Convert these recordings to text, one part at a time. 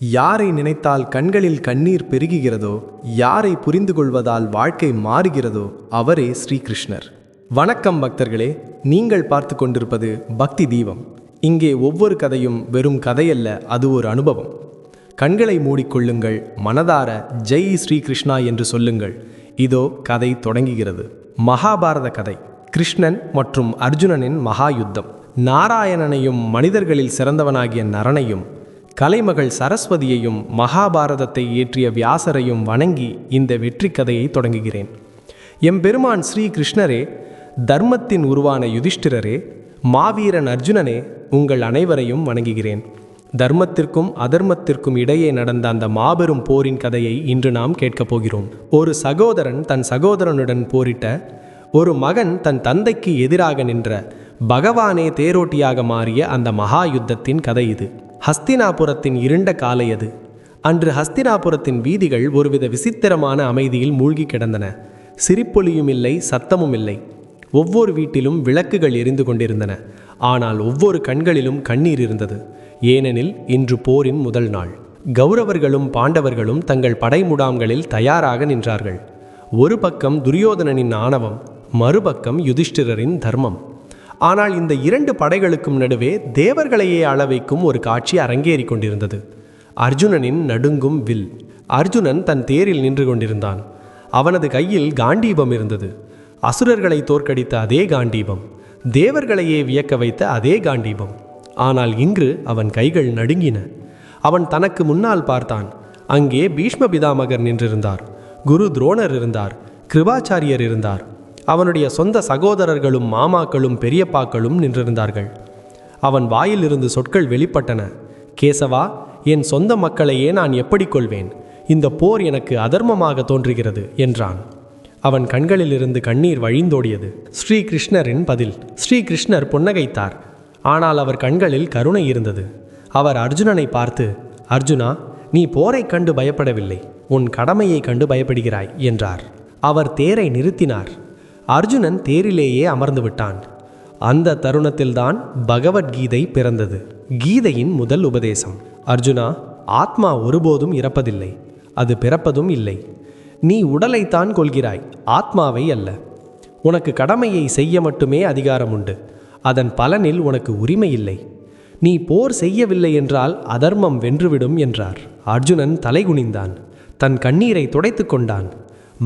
யாரை நினைத்தால் கண்களில் கண்ணீர் பெருகுகிறதோ யாரை புரிந்து கொள்வதால் வாழ்க்கை மாறுகிறதோ அவரே ஸ்ரீகிருஷ்ணர். வணக்கம் பக்தர்களே நீங்கள் பார்த்து கொண்டிருப்பது பக்தி தீபம். இங்கே ஒவ்வொரு கதையும் வெறும் கதையல்ல அது ஒரு அனுபவம். கண்களை மூடிக்கொள்ளுங்கள் மனதார ஜெய் ஸ்ரீகிருஷ்ணா என்று சொல்லுங்கள். இதோ கதை தொடங்குகிறது. மகாபாரத கதை. கிருஷ்ணன் மற்றும் அர்ஜுனனின் மகா யுத்தம் நாராயணனையும் மனிதர்களில் சிறந்தவனாகிய நரனையும் கலைமகள் சரஸ்வதியையும் மகாபாரதத்தை இயற்றிய வியாசரையும் வணங்கி இந்த வெற்றி கதையை தொடங்குகிறேன். எம்பெருமான் ஸ்ரீ கிருஷ்ணரே தர்மத்தின் உருவான யுதிஷ்டிரரே மாவீரன் அர்ஜுனனே உங்கள் அனைவரையும் வணங்குகிறேன். தர்மத்திற்கும் அதர்மத்திற்கும் இடையே நடந்த அந்த மாபெரும் போரின் கதையை இன்று நாம் கேட்கப் போகிறோம். ஒரு சகோதரன் தன் சகோதரனுடன் போரிட்ட ஒரு மகன் தன் தந்தைக்கு எதிராக நின்ற பகவானே தேரோட்டியாக மாறிய அந்த மகா யுத்தத்தின் கதை இது. ஹஸ்தினாபுரத்தின் இருண்ட காலை அது. அன்று ஹஸ்தினாபுரத்தின் வீதிகள் ஒருவித விசித்திரமான அமைதியில் மூழ்கி கிடந்தன. சிரிப்பொலியும் இல்லை சத்தமும் இல்லை. ஒவ்வொரு வீட்டிலும் விளக்குகள் எரிந்து கொண்டிருந்தன. ஆனால் ஒவ்வொரு கண்களிலும் கண்ணீர் இருந்தது. ஏனெனில் இன்று போரின் முதல் நாள். கௌரவர்களும் பாண்டவர்களும் தங்கள் படைமுடாம்களில் தயாராக நின்றார்கள். ஒரு பக்கம் துரியோதனனின் ஆணவம் மறுபக்கம் யுதிஷ்டிரரின் தர்மம். ஆனால் இந்த இரண்டு படைகளுக்கும் நடுவே தேவர்களையே அளவைக்கும் ஒரு காட்சி அரங்கேறி கொண்டிருந்தது அர்ஜுனனின் நடுங்கும் வில். அர்ஜுனன் தன் தேரில் நின்று கொண்டிருந்தான். அவனது கையில் காண்டீபம் இருந்தது. அசுரர்களை தோற்கடித்த அதே காண்டீபம். தேவர்களையே வியக்க வைத்த அதே காண்டீபம். ஆனால் இன்று அவன் கைகள் நடுங்கின. அவன் தனக்கு முன்னால் பார்த்தான். அங்கே பீஷ்ம பிதாமகர் நின்றிருந்தார். குரு துரோணர் இருந்தார். கிருபாச்சாரியர் இருந்தார். அவனுடைய சொந்த சகோதரர்களும் மாமாக்களும் பெரியப்பாக்களும் நின்றிருந்தார்கள். அவன் வாயிலிருந்து சொற்கள் வெளிப்பட்டன. கேசவா என் சொந்த மக்களையே நான் எப்படி கொள்வேன்? இந்த போர் எனக்கு அதர்மமாக தோன்றுகிறது என்றான். அவன் கண்களிலிருந்து கண்ணீர் வழிந்தோடியது. ஸ்ரீ கிருஷ்ணரின் பதில். ஸ்ரீ கிருஷ்ணர் புன்னகைத்தார். ஆனால் அவர் கண்களில் கருணை இருந்தது. அவர் அர்ஜுனனை பார்த்து அர்ஜுனா நீ போரைக் கண்டு பயப்படவில்லை. உன் கடமையை கண்டு பயப்படுகிறாய் என்றார். அவர் தேரை நிறுத்தினார். அர்ஜுனன் தேரிலேயே அமர்ந்து விட்டான். அந்த தருணத்தில்தான் பகவத்கீதை பிறந்தது. கீதையின் முதல் உபதேசம். அர்ஜுனா ஆத்மா ஒருபோதும் இறப்பதில்லை. அது பிறப்பதும் இல்லை. நீ உடலைத்தான் கொள்கிறாய் ஆத்மாவை அல்ல. உனக்கு கடமையை செய்ய மட்டுமே அதிகாரம் உண்டு. அதன் பலனில் உனக்கு உரிமை இல்லை. நீ போர் செய்யவில்லை என்றால் அதர்மம் வென்றுவிடும் என்றார். அர்ஜுனன் தலைகுனிந்தான். தன் கண்ணீரை துடைத்து கொண்டான்.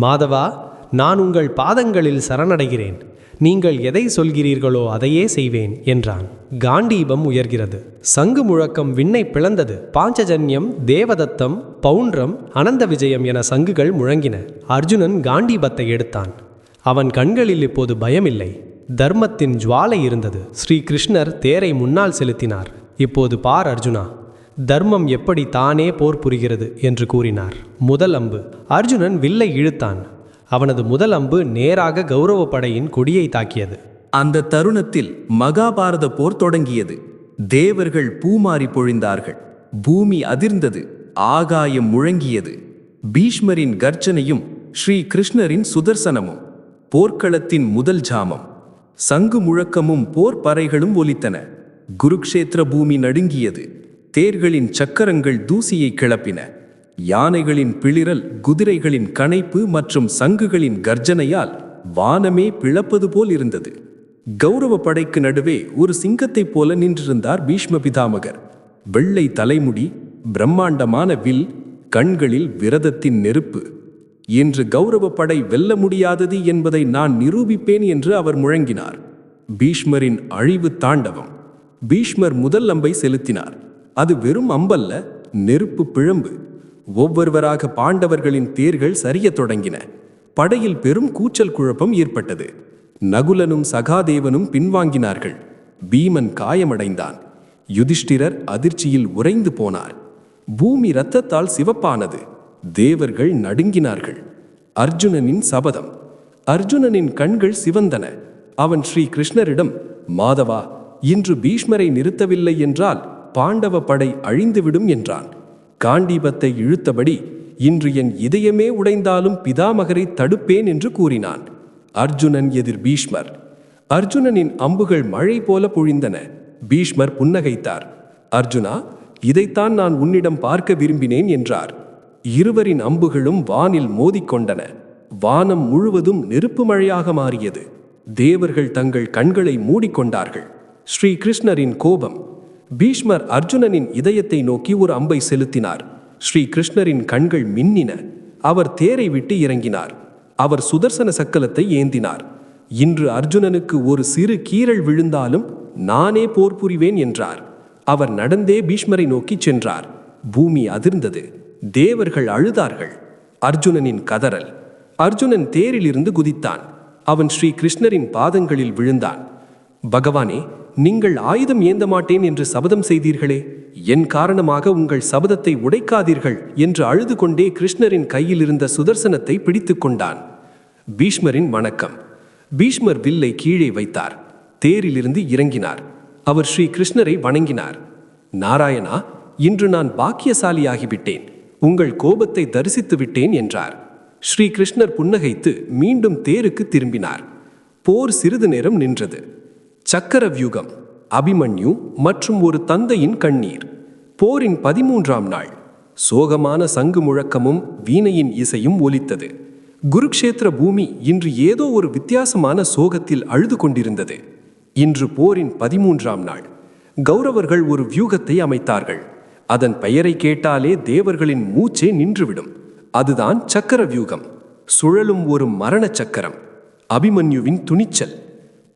மாதவா நான் உங்கள் பாதங்களில் சரணடைகிறேன். நீங்கள் எதை சொல்கிறீர்களோ அதையே செய்வேன் என்றான். காண்டீபம் உயர்கிறது. சங்கு முழக்கம் விண்ணை பிளந்தது. பாஞ்சஜன்யம் தேவதத்தம் பவுன்றம் அனந்த விஜயம் என சங்குகள் முழங்கின. அர்ஜுனன் காண்டீபத்தை எடுத்தான். அவன் கண்களில் இப்போது பயமில்லை. தர்மத்தின் ஜுவாலை இருந்தது. ஸ்ரீ கிருஷ்ணர் தேரை முன்னால் செலுத்தினார். இப்போது பார் அர்ஜுனா தர்மம் எப்படி தானே போர் புரிகிறது என்று கூறினார். முதல் அம்பு. அர்ஜுனன் வில்லை இழுத்தான். அவனது முதல் அம்பு நேராக கௌரவ படையின் கொடியை தாக்கியது. அந்த தருணத்தில் மகாபாரத போர் தொடங்கியது. தேவர்கள் பூமாறி பொழிந்தார்கள். பூமி அதிர்ந்தது. ஆகாயம் முழங்கியது. பீஷ்மரின் கர்ஜனையும் ஸ்ரீ கிருஷ்ணரின் சுதர்சனமும். போர்க்களத்தின் முதல் ஜாமம். சங்கு முழக்கமும் போர் பறைகளும் ஒலித்தன. குருக்ஷேத்திர பூமி நடுங்கியது. தேர்களின் சக்கரங்கள் தூசியை கிளப்பின. யானைகளின் பிளிரல் குதிரைகளின் கனைப்பு மற்றும் சங்குகளின் கர்ஜனையால் வானமே பிளப்பது போல் இருந்தது. கௌரவ படைக்கு நடுவே ஒரு சிங்கத்தைப் போல நின்றிருந்தார் பீஷ்ம பிதாமகர். வெள்ளை தலைமுடி பிரம்மாண்டமான வில் கண்களில் விரதத்தின் நெருப்பு. இன்று கௌரவ படை வெல்ல முடியாதது என்பதை நான் நிரூபிப்பேன் என்று அவர் முழங்கினார். பீஷ்மரின் அழிவு தாண்டவம். பீஷ்மர் முதல் அம்பை செலுத்தினார். அது வெறும் அம்பல்ல நெருப்பு பிழம்பு. ஒவ்வொருவராக பாண்டவர்களின் தேர்கள் சரியத் தொடங்கின. படையில் பெரும் கூச்சல் குழப்பம் ஏற்பட்டது. நகுலனும் சகாதேவனும் பின்வாங்கினார்கள். பீமன் காயமடைந்தான். யுதிஷ்டிரர் அதிர்ச்சியில் உறைந்து போனார். பூமி இரத்தத்தால் சிவப்பானது. தேவர்கள் நடுங்கினார்கள். அர்ஜுனனின் சபதம். அர்ஜுனனின் கண்கள் சிவந்தன. அவன் ஸ்ரீ கிருஷ்ணரிடம் மாதவா இன்று பீஷ்மரை நிறுத்தவில்லை என்றால் பாண்டவ படை அழிந்துவிடும் என்றான். காண்டீபத்தை இழுத்தபடி இன்று என் இதயமே உடைந்தாலும் பிதாமகரை தடுப்பேன் என்று கூறினான். அர்ஜுனன் எதிர் பீஷ்மர். அர்ஜுனனின் அம்புகள் மழை போல பொழிந்தன. பீஷ்மர் புன்னகைத்தார். அர்ஜுனா இதைத்தான் நான் உன்னிடம் பார்க்க விரும்பினேன் என்றார். இருவரின் அம்புகளும் வானில் மோதிக்கொண்டன வானம் முழுவதும் நெருப்பு மழையாக மாறியது. தேவர்கள் தங்கள் கண்களை மூடிக்கொண்டார்கள் ஸ்ரீ கிருஷ்ணரின் கோபம். பீஷ்மர் அர்ஜுனனின் இதயத்தை நோக்கி ஒரு அம்பை செலுத்தினார். ஸ்ரீ கிருஷ்ணரின் கண்கள் மின்னின. அவர் தேரை விட்டு இறங்கினார். அவர் சுதர்சன சக்கலத்தை ஏந்தினார். இன்று அர்ஜுனனுக்கு ஒரு சிறு கீறல் விழுந்தாலும் நானே போர் புரிவேன் என்றார். அவர் நடந்தே பீஷ்மரை நோக்கிச் சென்றார். பூமி அதிர்ந்தது. தேவர்கள் அழுதார்கள். அர்ஜுனனின் கதறல். அர்ஜுனன் தேரிலிருந்து குதித்தான். அவன் ஸ்ரீ கிருஷ்ணரின் பாதங்களில் விழுந்தான். பகவானே நீங்கள் ஆயுதம் ஏந்த மாட்டேன் என்று சபதம் செய்தீர்களே. என் காரணமாக உங்கள் சபதத்தை உடைக்காதீர்கள் என்று அழுது கொண்டே கிருஷ்ணரின் கையில் இருந்த சுதர்சனத்தை பிடித்துக் கொண்டான். பீஷ்மரின் வணக்கம். பீஷ்மர் வில்லை கீழே வைத்தார். தேரிலிருந்து இறங்கினார். அவர் ஸ்ரீ கிருஷ்ணரை வணங்கினார். நாராயணா இன்று நான் பாக்கியசாலியாகிவிட்டேன். உங்கள் கோபத்தை தரிசித்து விட்டேன் என்றார். ஸ்ரீ கிருஷ்ணர் புன்னகைத்து மீண்டும் தேருக்கு திரும்பினார். போர் சிறிது நேரம் நின்றது. சக்கர வியூகம் அபிமன்யு மற்றும் ஒரு தந்தையின் கண்ணீர். போரின் பதிமூன்றாம் நாள். சோகமான சங்கு முழக்கமும் வீணையின் இசையும் ஒலித்தது. குருக்ஷேத்திர பூமி இன்று ஏதோ ஒரு வித்தியாசமான சோகத்தில் அழுது கொண்டிருந்தது. இன்று போரின் பதிமூன்றாம் நாள். கௌரவர்கள் ஒரு வியூகத்தை அமைத்தார்கள். அதன் பெயரை கேட்டாலே தேவர்களின் மூச்சே நின்றுவிடும். அதுதான் சக்கர வியூகம் சுழலும் ஒரு மரண சக்கரம். அபிமன்யுவின் துணிச்சல்.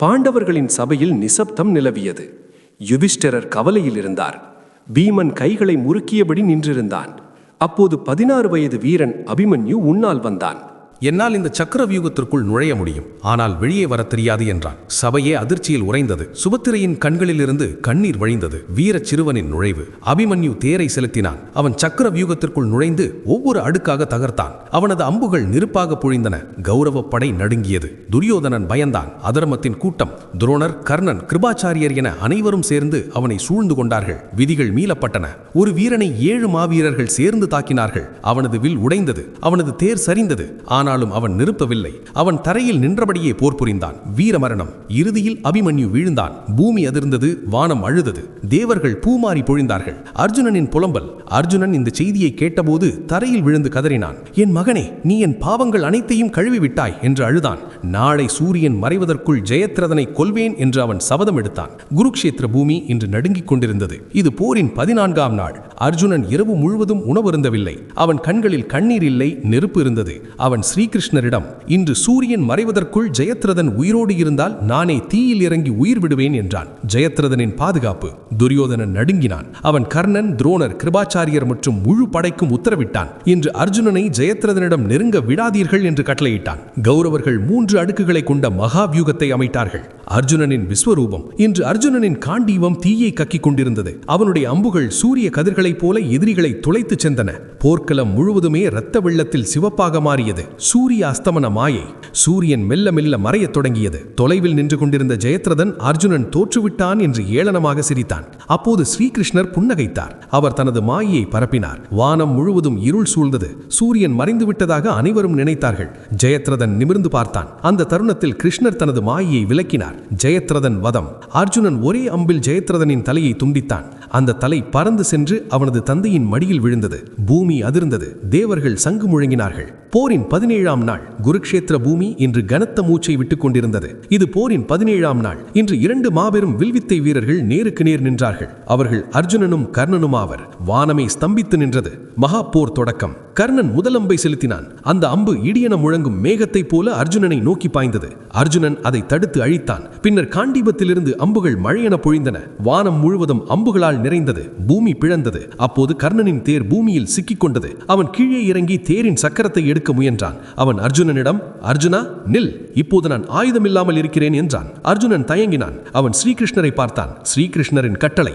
பாண்டவர்களின் சபையில் நிசப்தம் நிலவியது. யுதிஷ்டிரர் கவலையில் இருந்தார். பீமன் கைகளை முறுக்கியபடி நின்றிருந்தான். அப்போது பதினாறு வயது வீரன் அபிமன்யு உன்னால் வந்தான். என்னால் இந்த சக்கர வியூகத்திற்குள் நுழைய முடியும். ஆனால் வெளியே வரத் தெரியாது என்றான். சபையே அதிர்ச்சியில் உறைந்தது. சுபத்திரையின் கண்களிலிருந்து கண்ணீர் வழிந்தது. வீர சிறுவனின் நுழைவு. அபிமன்யு தேரை செலுத்தினான். அவன் சக்கர வியூகத்திற்குள் நுழைந்து ஒவ்வொரு அடுக்காக தகர்த்தான். அவனது அம்புகள் நெருப்பாக பொழிந்தன. கௌரவ படை நடுங்கியது. துரியோதனன் பயந்தான். அதர்மத்தின் கூட்டம். துரோணர் கர்ணன் கிருபாச்சாரியர் என அனைவரும் சேர்ந்து அவனை சூழ்ந்து கொண்டார்கள். விதிகள் மீளப்பட்டன. ஒரு வீரனை ஏழு மாவீரர்கள் சேர்ந்து தாக்கினார்கள். அவனது வில் உடைந்தது. அவனது தேர் சரிந்தது. ஆனாலும் அவன் நிறுத்தவில்லை அவன் தரையில் நின்றபடியே போர் புரிந்தான். வீரமரணம் இறுதியில் அபிமன்யு வீழ்ந்தான். பூமி அதிர்ந்தது வானம் அழுதது. தேவர்கள் பூமாரி பொழிந்தார்கள். அர்ஜுனனின் புலம்பல். அர்ஜுனன் இந்த செய்தியை கேட்டபோது தரையில் விழுந்து கதறினான். என் மகனே நீ என் பாவங்கள் அனைத்தையும் கழுவி விட்டாய் என்று அழுதான். நாளை சூரியன் மறைவதற்குள் ஜெயத்ரதனை கொல்வேன் என்று அவன் சபதம் எடுத்தான். குருக்ஷேத்திர பூமி இன்று நடுங்கிக் கொண்டிருந்தது. இது போரின் பதினான்காம் நாள். அர்ஜுனன் இரவு முழுவதும் உணவருந்தவில்லை அவன் கண்களில் கண்ணீர் இல்லை நெருப்பு இருந்தது. அவன் ஸ்ரீகிருஷ்ணரிடம் இன்று சூரியன் மறைவதற்குள் ஜெயத்ரதன் உயிரோடு இருந்தால் நானே தீயில் இறங்கி உயிர் விடுவேன் என்றான். ஜெயத்ரதனின் பாதுகாப்பு. துரியோதனன் நடுங்கினான். அவன் கர்ணன் துரோணர் கிருபாச்சாரியர் மற்றும் முழு படைக்கும் உத்தரவிட்டான். இன்று அர்ஜுனனை ஜெயத்ரதனிடம் நெருங்க விடாதீர்கள் என்று கட்டளையிட்டான். கௌரவர்கள் மூன்று அடுக்குகளை கொண்ட மகாவியூகத்தை அமைத்தார்கள். அர்ஜுனனின் விஸ்வரூபம். இன்று அர்ஜுனனின் காண்டீவம் தீயை கக்கிக் கொண்டிருந்தது. அவனுடைய அம்புகள் சூரிய கதிர்களைப் போல எதிரிகளை துளைத்துச் சென்றன. போர்க்களம் முழுவதுமே இரத்த வெள்ளத்தில் சிவப்பாக மாறியது. சூரிய அஸ்தமன மாயை சூரியன் மெல்ல மெல்ல மறையத் தொடங்கியது. தொலைவில் நின்று கொண்டிருந்த ஜெயத்ரதன் அர்ஜுனன் தோற்றுவிட்டான் என்று ஏளனமாக சிரித்தான். அப்போது ஸ்ரீகிருஷ்ணர் புன்னகைத்தார். அவர் தனது மாயையை பரப்பினார். வானம் முழுவதும் இருள் சூழ்ந்தது. சூரியன் மறைந்து விட்டதாக அனைவரும் நினைத்தார்கள். ஜெயத்ரதன் நிமிர்ந்து பார்த்தான். அந்த தருணத்தில் கிருஷ்ணர் தனது மாயையை விலக்கினார் ஜெயத்ரதன் வதம். அர்ஜுனன் ஒரே அம்பில் ஜெயத்ரதனின் தலையை துண்டித்தான். அந்த தலை பறந்து சென்று அவனது தந்தையின் மடியில் விழுந்தது. பூமி அதிர்ந்தது. தேவர்கள் சங்கு முழங்கினார்கள். போரின் பதினேழாம் நாள். குருக்ஷேத்திர பூமி இன்று கனத்த மூச்சை விட்டுக் கொண்டிருந்தது. இது போரின் பதினேழாம் நாள். இன்று இரண்டு மாபெரும் வில்வித்தை வீரர்கள் நேருக்கு நேர் நின்றார்கள். அவர்கள் அர்ஜுனனும் கர்ணனும் ஆவர் வானமே ஸ்தம்பித்து நின்றது. மகா போர் தொடக்கம். கர்ணன் முதல் அம்பை செலுத்தினான். அந்த அம்பு இடியென முழங்கும் மேகத்தைப் போல அர்ஜுனனை நோக்கி பாய்ந்தது. அர்ஜுனன் அதை தடுத்து அழித்தான். பின்னர் காண்டீபத்திலிருந்து அம்புகள் மழையென பொழிந்தன. வானம் முழுவதும் அம்புகளால் நிறைந்தது. பூமி பிழந்தது அப்போது கர்ணனின் தேர் பூமியில் சிக்கிக் கொண்டது அவன் கீழே இறங்கி தேரின் சக்கரத்தை எடுக்க முயன்றான். அவன் அர்ஜுனனிடம் அர்ஜுனா நில். இப்போது நான் ஆயுதமில்லாமல் இருக்கிறேன் என்றான். அர்ஜுனன் தயங்கினான். அவன் ஸ்ரீகிருஷ்ணரை பார்த்தான். ஸ்ரீகிருஷ்ணரின் கட்டளை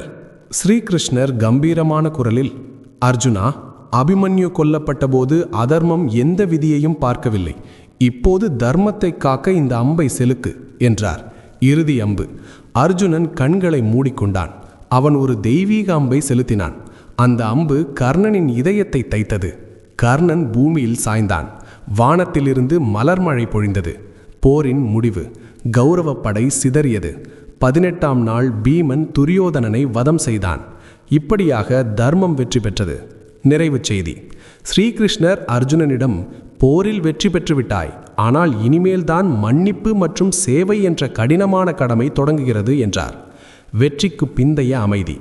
ஸ்ரீகிருஷ்ணர் கம்பீரமான குரலில் அர்ஜுனா அபிமன்யு கொல்லப்பட்டபோது அதர்மம் எந்த விதியையும் பார்க்கவில்லை. இப்போது தர்மத்தை காக்க இந்த அம்பை செலுக்கு என்றார். இறுதி அம்பு. அர்ஜுனன் கண்களை மூடிக்கொண்டான். அவன் ஒரு தெய்வீக அம்பை செலுத்தினான். அந்த அம்பு கர்ணனின் இதயத்தை தைத்தது. கர்ணன் பூமியில் சாய்ந்தான். வானத்திலிருந்து மலர்மழை பொழிந்தது. போரின் முடிவு. கௌரவப்படை சிதறியது. பதினெட்டாம் நாள் பீமன் துரியோதனனை வதம் செய்தான். இப்படியாக தர்மம் வெற்றி பெற்றது. நிறைவுச் செய்தி. ஸ்ரீகிருஷ்ணர் அர்ஜுனனிடம் போரில் வெற்றி பெற்றுவிட்டாய். ஆனால் இனிமேல்தான் மன்னிப்பு மற்றும் சேவை என்ற கடினமான கடமை தொடங்குகிறது என்றார். வெற்றிக்கு பிந்தைய அமைதி.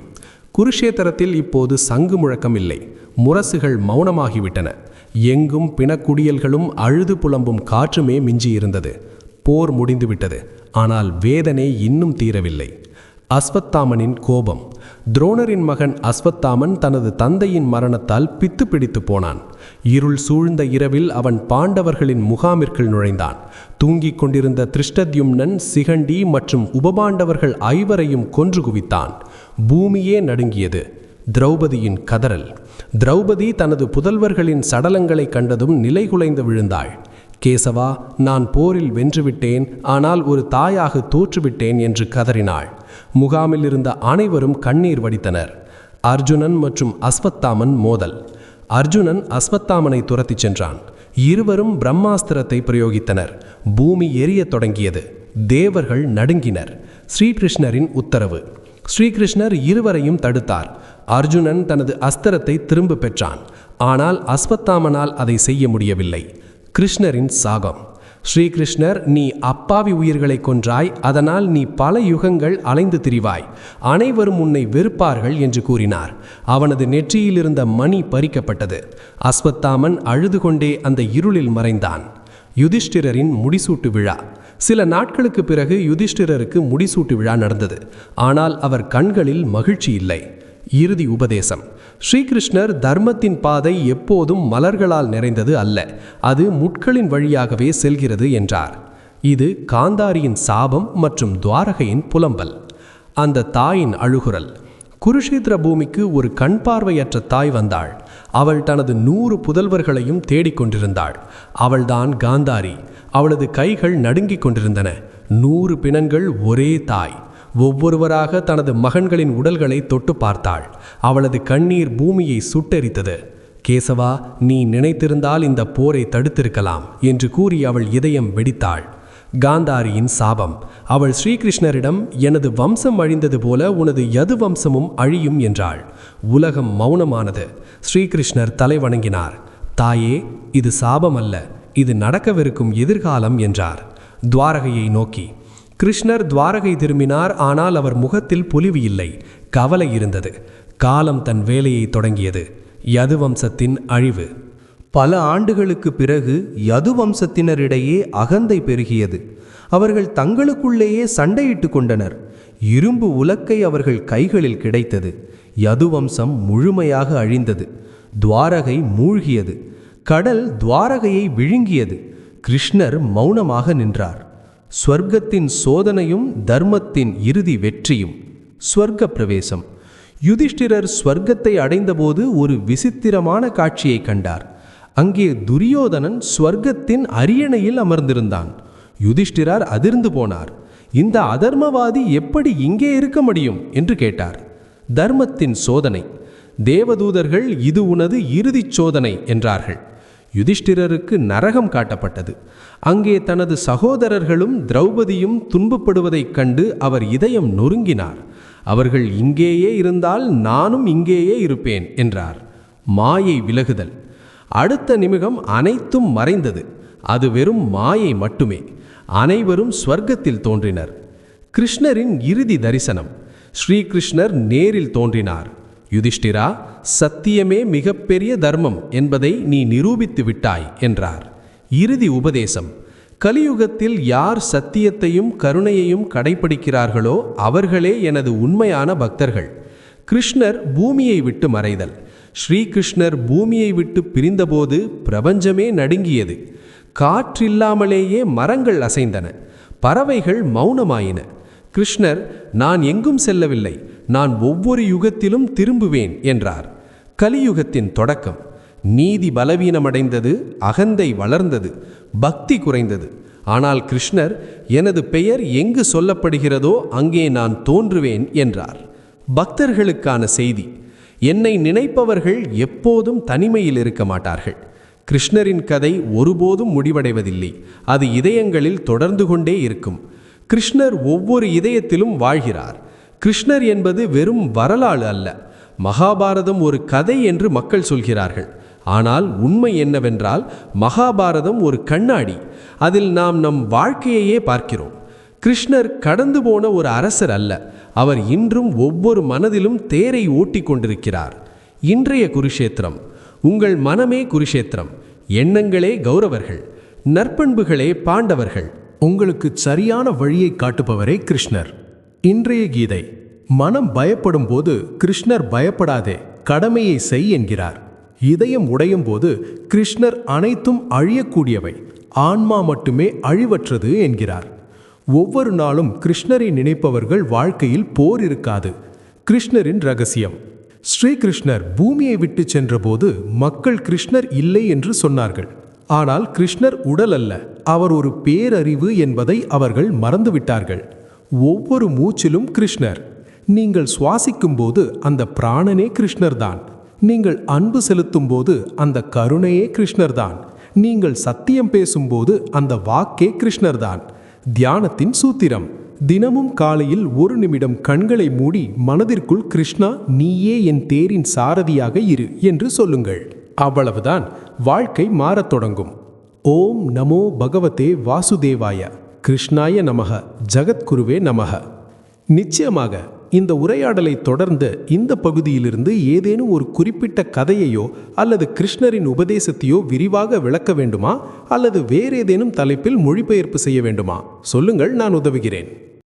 குருஷேத்திரத்தில் இப்போது சங்கு முழக்கம் இல்லை. முரசுகள் மௌனமாகிவிட்டன. எங்கும் பிணக்குடியல்களும் அழுது புலம்பும் காற்றுமே மிஞ்சியிருந்தது. போர் முடிந்துவிட்டது. ஆனால் வேதனை இன்னும் தீரவில்லை. அஸ்வத்தாமனின் கோபம். துரோணரின் மகன் அஸ்வத்தாமன் தனது தந்தையின் மரணத்தால் பித்து பிடித்து போனான். இருள் சூழ்ந்த இரவில் அவன் பாண்டவர்களின் முகாமிற்குள் நுழைந்தான். தூங்கிக் கொண்டிருந்த திருஷ்டத்யும்னன் சிகண்டி மற்றும் உபபாண்டவர்கள் ஐவரையும் கொன்று குவித்தான். பூமியே நடுங்கியது. திரௌபதியின் கதறல். திரௌபதி தனது புதல்வர்களின் சடலங்களை கண்டதும் நிலைகுலைந்து விழுந்தாள். கேசவா நான் போரில் வென்றுவிட்டேன் ஆனால் ஒரு தாயாக தோற்றுவிட்டேன் என்று கதறினாள். முகாமில் இருந்த அனைவரும் கண்ணீர் வடித்தனர். அர்ஜுனன் மற்றும் அஸ்வத்தாமன் மோதல். அர்ஜுனன் அஸ்வத்தாமனை துரத்திச் சென்றான். இருவரும் பிரம்மாஸ்திரத்தை பிரயோகித்தனர். பூமி எரிய தொடங்கியது. தேவர்கள் நடுங்கினர். ஸ்ரீகிருஷ்ணரின் உத்தரவு. ஸ்ரீகிருஷ்ணர் இருவரையும் தடுத்தார். அர்ஜுனன் தனது அஸ்திரத்தை திரும்ப பெற்றான். ஆனால் அஸ்வத்தாமனால் அதை செய்ய முடியவில்லை. கிருஷ்ணரின் சாகம். ஸ்ரீகிருஷ்ணர் நீ அப்பாவி உயிர்களை கொன்றாய் அதனால் நீ பல யுகங்கள் அலைந்து திரிவாய். அனைவரும் உன்னை வெறுப்பார்கள் என்று கூறினார். அவனது நெற்றியில் இருந்த மணி பறிக்கப்பட்டது. அஸ்வத்தாமன் அழுது கொண்டே அந்த இருளில் மறைந்தான். யுதிஷ்டிரரின் முடிசூட்டு விழா. சில நாட்களுக்கு பிறகு யுதிஷ்டிரருக்கு முடிசூட்டு விழா நடந்தது. ஆனால் அவர் கண்களில் மகிழ்ச்சி இல்லை. இறுதி உபதேசம். ஸ்ரீகிருஷ்ணர் தர்மத்தின் பாதை எப்போதும் மலர்களால் நிறைந்தது அல்ல. அது முட்களின் வழியாகவே செல்கிறது என்றார். இது காந்தாரியின் சாபம் மற்றும் துவாரகையின் புலம்பல். அந்த தாயின் அழுகுரல். குருஷேத்திர பூமிக்கு ஒரு கண் பார்வையற்ற தாய் வந்தாள். அவள் தனது நூறு புதல்வர்களையும் தேடிக்கொண்டிருந்தாள் அவள்தான் காந்தாரி. அவளது கைகள் நடுங்கிக் கொண்டிருந்தன. நூறு பிணங்கள் ஒரே தாய். ஒவ்வொருவராக தனது மகன்களின் உடல்களை தொட்டு பார்த்தாள். அவளது கண்ணீர் பூமியை சுட்டெரித்தது. கேசவா நீ நினைத்திருந்தால் இந்த போரை தடுத்திருக்கலாம் என்று கூறி அவள் இதயம் வெடித்தாள். காந்தாரியின் சாபம். அவள் ஸ்ரீகிருஷ்ணரிடம் எனது வம்சம் அழிந்தது போல உனது யது வம்சமும் அழியும் என்றாள். உலகம் மௌனமானது. ஸ்ரீகிருஷ்ணர் தலை வணங்கினார் தாயே இது சாபம் அல்ல இது நடக்கவிருக்கும் எதிர்காலம் என்றார். துவாரகையை நோக்கி கிருஷ்ணர் துவாரகை திரும்பினார் ஆனால் அவர் முகத்தில் பொலிவு இல்லை கவலை இருந்தது. காலம் தன் வேலையை தொடங்கியது யது வம்சத்தின் அழிவு. பல ஆண்டுகளுக்கு பிறகு யது வம்சத்தினரிடையே அகந்தை பெருகியது. அவர்கள் தங்களுக்குள்ளேயே சண்டையிட்டு கொண்டனர். இரும்பு உலக்கை அவர்கள் கைகளில் கிடைத்தது. யது வம்சம் முழுமையாக அழிந்தது. துவாரகை மூழ்கியது. கடல் துவாரகையை விழுங்கியது. கிருஷ்ணர் மௌனமாக நின்றார். ஸ்வர்க்கத்தின் சோதனையும் தர்மத்தின் இறுதி வெற்றியும் ஸ்வர்க்க பிரவேசம் யுதிஷ்டிரர் ஸ்வர்க்கத்தை அடைந்தபோது ஒரு விசித்திரமான காட்சியை கண்டார். அங்கே துரியோதனன் ஸ்வர்க்கத்தின் அரியணையில் அமர்ந்திருந்தான். யுதிஷ்டிரார் அதிர்ந்து போனார். இந்த அதர்மவாதி எப்படி இங்கே இருக்க முடியும்? என்று கேட்டார். தர்மத்தின் சோதனை. தேவதூதர்கள் இது உனது இறுதிச் சோதனை என்றார்கள். யுதிஷ்டிரருக்கு நரகம் காட்டப்பட்டது. அங்கே தனது சகோதரர்களும் திரௌபதியும் துன்பப்படுவதைக் கண்டு அவர் இதயம் நொறுங்கினார். அவர்கள் இங்கேயே இருந்தால் நானும் இங்கேயே இருப்பேன் என்றார். மாயை விலகுதல். அடுத்த நிமிடம் அனைத்தும் மறைந்தது. அது வெறும் மாயை மட்டுமே. அனைவரும் ஸ்வர்க்கத்தில் தோன்றினர். கிருஷ்ணரின் இறுதி தரிசனம். ஸ்ரீகிருஷ்ணர் நேரில் தோன்றினார். யுதிஷ்டிரா சத்தியமே மிகப்பெரிய தர்மம் என்பதை நீ நிரூபித்து விட்டாய் என்றார். இறுதி உபதேசம். கலியுகத்தில் யார் சத்தியத்தையும் கருணையையும் கடைபிடிக்கிறார்களோ அவர்களே எனது உண்மையான பக்தர்கள். கிருஷ்ணர் பூமியை விட்டு மறைதல். ஸ்ரீகிருஷ்ணர் பூமியை விட்டு பிரிந்தபோது பிரபஞ்சமே நடுங்கியது. காற்றில்லாமலேயே மரங்கள் அசைந்தன. பறவைகள் மௌனமாயின. கிருஷ்ணர் நான் எங்கும் செல்லவில்லை. நான் ஒவ்வொரு யுகத்திலும் திரும்புவேன் என்றார். கலியுகத்தின் தொடக்கம். நீதி பலவீனமடைந்தது அகந்தை வளர்ந்தது பக்தி குறைந்தது. ஆனால் கிருஷ்ணர் எனது பெயர் எங்கு சொல்லப்படுகிறதோ அங்கே நான் தோன்றுவேன் என்றார். பக்தர்களுக்கான செய்தி. என்னை நினைப்பவர்கள் எப்போதும் தனிமையில் இருக்க மாட்டார்கள். கிருஷ்ணரின் கதை ஒருபோதும் முடிவடைவதில்லை. அது இதயங்களில் தொடர்ந்து கொண்டே இருக்கும். கிருஷ்ணர் ஒவ்வொரு இதயத்திலும் வாழ்கிறார். கிருஷ்ணர் என்பது வெறும் வரலாறு அல்ல. மகாபாரதம் ஒரு கதை என்று மக்கள் சொல்கிறார்கள். ஆனால் உண்மை என்னவென்றால் மகாபாரதம் ஒரு கண்ணாடி. அதில் நாம் நம் வாழ்க்கையையே பார்க்கிறோம். கிருஷ்ணர் கடந்து போன ஒரு அரசர் அல்ல. அவர் இன்றும் ஒவ்வொரு மனதிலும் தேரை ஓட்டிக் கொண்டிருக்கிறார். இன்றைய குருஷேத்திரம் உங்கள் மனமே குருஷேத்திரம் எண்ணங்களே கௌரவர்கள். நற்பண்புகளே பாண்டவர்கள். உங்களுக்கு சரியான வழியை காட்டுபவரே கிருஷ்ணர். இன்றைய கீதை மனம் பயப்படும் போது கிருஷ்ணர் பயப்படாதே கடமையை செய் என்கிறார். இதயம் உடையும் போது கிருஷ்ணர் அனைத்தும் அழியக்கூடியவை ஆன்மா மட்டுமே அழிவற்றது என்கிறார். ஒவ்வொரு நாளும் கிருஷ்ணரை நினைப்பவர்கள் வாழ்க்கையில் போர் இருக்காது. கிருஷ்ணரின் ரகசியம் ஸ்ரீகிருஷ்ணர் பூமியை விட்டு சென்றபோது மக்கள் கிருஷ்ணர் இல்லை என்று சொன்னார்கள். ஆனால் கிருஷ்ணர் உடல் அல்ல அவர் ஒரு பேரறிவு என்பதை அவர்கள் மறந்துவிட்டார்கள். ஒவ்வொரு மூச்சிலும் கிருஷ்ணர். நீங்கள் சுவாசிக்கும்போது அந்த பிராணனே கிருஷ்ணர்தான். நீங்கள் அன்பு செலுத்தும்போது அந்த கருணையே கிருஷ்ணர்தான். நீங்கள் சத்தியம் பேசும்போது அந்த வாக்கே கிருஷ்ணர்தான். தியானத்தின் சூத்திரம் தினமும் காலையில் ஒரு நிமிடம் கண்களை மூடி மனதிற்குள் கிருஷ்ணா நீயே என் தேரின் சாரதியாக இரு என்று சொல்லுங்கள். அவ்வளவுதான் வாழ்க்கை மாறத் தொடங்கும். ஓம் நமோ பகவதே வாசுதேவாய. கிருஷ்ணாய நமக ஜகத்குருவே நமக. நிச்சயமாக இந்த உரையாடலை தொடர்ந்து இந்த பகுதியிலிருந்து ஏதேனும் ஒரு குறிப்பிட்ட கதையையோ அல்லது கிருஷ்ணரின் உபதேசத்தையோ விரிவாக விளக்க வேண்டுமா? அல்லது வேறேதேனும் தலைப்பில் மொழிபெயர்ப்பு செய்ய வேண்டுமா? சொல்லுங்கள் நான் உதவுகிறேன்.